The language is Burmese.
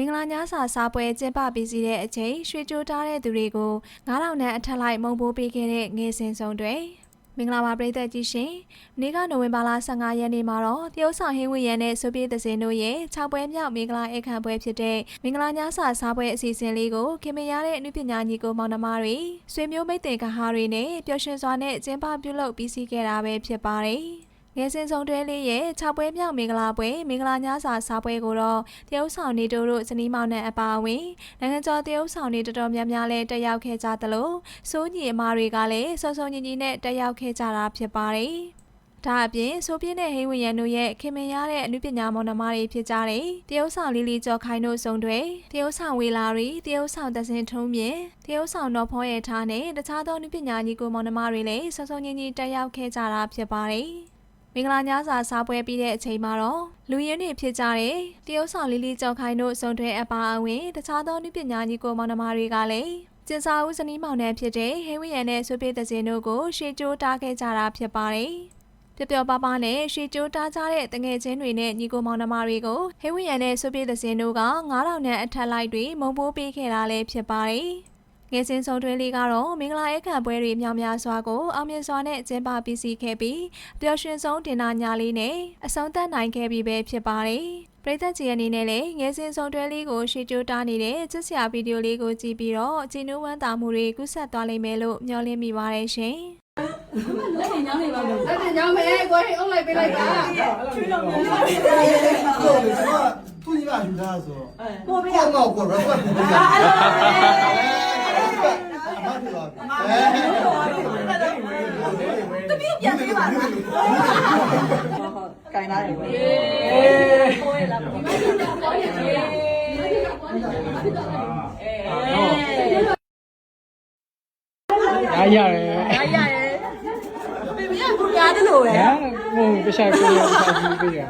မင်္ဂလာညစာစားပွဲကျင်းပပြီးစီတဲ့အချိန်ရွှေကြိုးထားတဲ့သူတွေကို9000နဲ့အထက်လိုက်မုံပိုးပေးခဲ့တဲ့ငယ်စဉ်ဆုံးတွေမင်္ဂလာပါပရိသတ်ကြီးရှင်။နေ့ကနိုဝင်ဘာလ15ရက်နေ့မှာတော့တရုတ်ဆောင်ဟင်းဝီရန်နဲ့ဆိုပြေးသစင်တို့ရဲ့6ပွဲမြောက်မင်္ဂလာအခမ်းပွဲဖြစ်တဲ့မင်္ဂလာညစာစားပွဲအစီအစဉ်လေးကိုခင်မရတဲ့အနုပညာညီကိုမောင်နှမတွေဆွေမျိုးမိတ်တင်ကဟာတွေနဲ့ပျော်ရွှင်စွာနဲ့ကျင်းပပြုလုပ်ပြီးစီးခဲ့တာပဲဖြစ်ပါတယ်။ ငယ်စဉ်ဆောင်တွဲလေးရဲ့6ပွဲမြောက်မင်္ဂလာပွဲမင်္ဂလာညစာစားပွဲကိုတော့တရုတ်ဆောင်နေတို့တို့ဇနီးမောင်နှံအပါအဝင်နိုင်ငံကျော်တရုတ်ဆောင်နေတော်တော်များများလည်းတက်ရောက်ခဲ့ကြသလိုစိုးညီအမတွေကလည်းစောစောညီညီနဲ့တက်ရောက်ခဲ့ကြတာဖြစ်ပါတယ်။ဒါအပြင်ဆိုပြင်းတဲ့ဟိဝရန်တို့ရဲ့ခင်မင်ရတဲ့အနုပညာမောင်နှမတွေဖြစ်ကြတဲ့တရုတ်ဆောင်လီလီကျော်ခိုင်တို့စုံတွေတရုတ်ဆောင်ဝေလာရီတရုတ်ဆောင်သစင်ထုံးမြင့်တရုတ်ဆောင်တော်ဖောရဲ့ထားနဲ့တခြားသောအနုပညာညီကိုမောင်နှမတွေလည်းစောစောညီညီတက်ရောက်ခဲ့ကြတာဖြစ်ပါတယ်။ မင်္ဂလာညစာစားပွဲပြီးတဲ့အချိန်မှာတော့လူရင်းတွေဖြစ်ကြတဲ့တရုတ်ဆောင်လီလီကျော်ခိုင်တို့စုံတွဲအပါအဝင်တခြားသောနုပညာညီကိုမောင်နှမတွေကလည်းကျင်စာဦးဇနီးမောင်နှံဖြစ်တဲ့ဟိဝီယန်နဲ့ဆွေပြေသစင်တို့ကိုရှေ့ကျိုးတားခဲ့ကြတာဖြစ်ပါတယ်။ပျော်ပျော်ပါးပါးနဲ့ရှေ့ကျိုးတားကြတဲ့တငယ်ချင်းတွေနဲ့ညီကိုမောင်နှမတွေကိုဟိဝီယန်နဲ့ဆွေပြေသစင်တို့က9000နဲ့အထက်လိုက်တွေမုံပိုးပေးခဲ့တာလည်းဖြစ်ပါတယ်။ ငယ်စဉ်ဆုံးတွဲလေးကတော့မင်္ဂလာအခမ်းပွဲတွေမြောက်များစွာကိုအောင်မြင်စွာနဲ့ကျင်းပပြီးစီးခဲ့ပြီးပျော်ရွှင်ဆုံးတင်နာညာလေးနဲ့အဆုံးသတ်နိုင်ခဲ့ပြီပဲဖြစ်ပါတယ်။ပရိသတ်ကြီးအနေနဲ့လည်းငယ်စဉ်ဆုံးတွဲလေးကိုရှေ့ကျိုးတားနေတဲ့ချစ်စရာဗီဒီယိုလေးကိုကြည့်ပြီးတော့ကြည်နူးဝမ်းသာမှုတွေကူးဆက်သွားလိမ့်မယ်လို့မျှော်လင့်မိပါတယ်ရှင်။လက်တင်ကြောင်းမယ်ကိုယ်အုပ်လိုက်ပေးလိုက်ပါချွေးတော့မြန်ပါဘူးဟုတ်တယ်ကျွန်တော်သူကြီးကယူထားဆိုတော့ကိုပေးရကိုမောက်ကို record ကိုပေးတာအဲ့လိုပဲအမတ်တော် အဲတပည့်ပြန်ပေးပါလားဟုတ်ကင်လာတယ်အေးကိုရလာပါရရတယ်ရရရဲ့ဘေဘီကဘူရားတယ်လို့ပဲဟမ်ဟိုတခြားကိုရတခြားကြီးပြရ